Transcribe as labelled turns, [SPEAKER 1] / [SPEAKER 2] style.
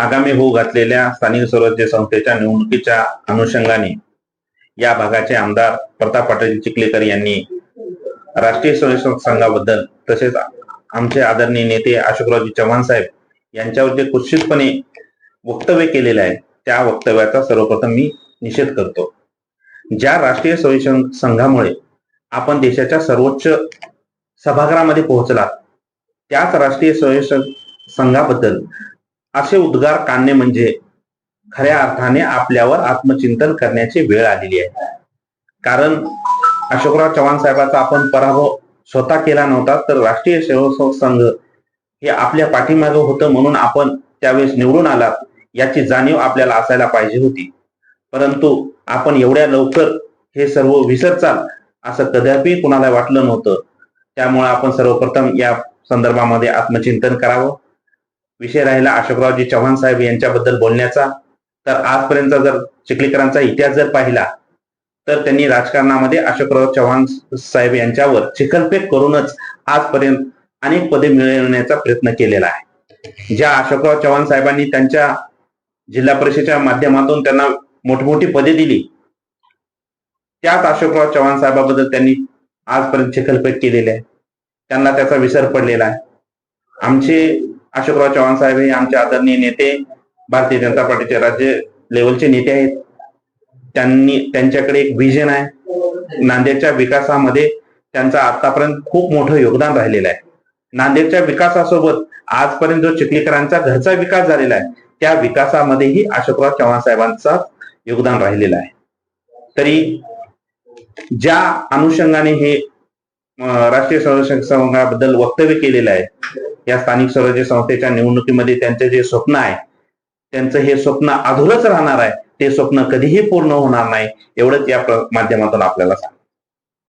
[SPEAKER 1] आगामी होऊ घातलेल्या स्थानिक स्वराज्य संस्थेच्या निवडणुकीच्या अनुषंगाने या भागाचे आमदार प्रताप पाटील चिखलेकर यांनी राष्ट्रीय स्वयंसेवक संघाबद्दल तसेच आमचे आदरणीय नेते अशोकरावजी चव्हाण साहेब यांच्यावर जे कुत्सितपणे वक्तव्य केलेलं आहे त्या वक्तव्याचा सर्वप्रथम मी निषेध करतो. ज्या राष्ट्रीय स्वयंसेवक संघामुळे आपण देशाच्या सर्वोच्च सभागृहामध्ये पोहोचला त्याच राष्ट्रीय स्वयंसेवक संघाबद्दल असे उद्गार काढणे म्हणजे खऱ्या अर्थाने आपल्यावर आत्मचिंतन करण्याची वेळ आलेली आहे. कारण अशोकराव चव्हाण साहेबांचा आपण पराभव स्वतः केला नव्हता तर राष्ट्रीय सेवक संघ हे आपल्या पाठीमागे होतं म्हणून आपण त्यावेळेस निवडून आलात याची जाणीव आपल्याला असायला पाहिजे होती. परंतु आपण एवढ्या लवकर हे सर्व विसरचाल असं कदापि कुणाला वाटलं नव्हतं. त्यामुळे आपण सर्वप्रथम या संदर्भामध्ये आत्मचिंतन करावं. विषय राहिला अशोकरावजी चव्हाण साहेब यांच्याबद्दल बोलण्याचा. तर आजपर्यंत जर चिखलीकरांचा इतिहास जर पाहिला तर त्यांनी राजकारणामध्ये अशोकराव चव्हाण साहेब यांच्यावर चिखलपेक करूनच आजपर्यंत अनेक पदे मिळवण्याचा प्रयत्न केलेला आहे. ज्या अशोकराव चव्हाण साहेबांनी त्यांच्या जिल्हा परिषदेच्या माध्यमातून त्यांना मोठमोठी पदे दिली त्याच अशोकराव चव्हाण साहेबाबद्दल त्यांनी आजपर्यंत चिखलपेट केलेली आहे. त्यांना त्याचा विसर पडलेला आहे. आमचे अशोकराव चव्हाण साहेब हे आमचे आदरणीय नेते भारतीय जनता पार्टीचे राज्य लेवलचे नेते आहेत. त्यांनी त्यांच्याकडे एक विजन आहे. नांदेडच्या विकासामध्ये त्यांचं आतापर्यंत खूप मोठं योगदान राहिलेलं आहे. नांदेडच्या विकासासोबत आजपर्यंत जो चिखलीकरांचा घरचा विकास झालेला आहे त्या विकासामध्येही अशोकराव चव्हाण साहेबांचा योगदान राहिलेलं आहे. तरी ज्या अनुषंगाने हे राष्ट्रीय संरक्षण संघाबद्दल वक्तव्य केलेलं आहे. या स्थानिक स्वराज्य संस्थेच्या निवडणुकीमध्ये त्यांचे जे स्वप्न आहे त्यांचं हे स्वप्न अधुरच राहणार आहे. ते स्वप्न कधीही पूर्ण होणार नाही. एवढंच या माध्यमातून आपल्याला सांग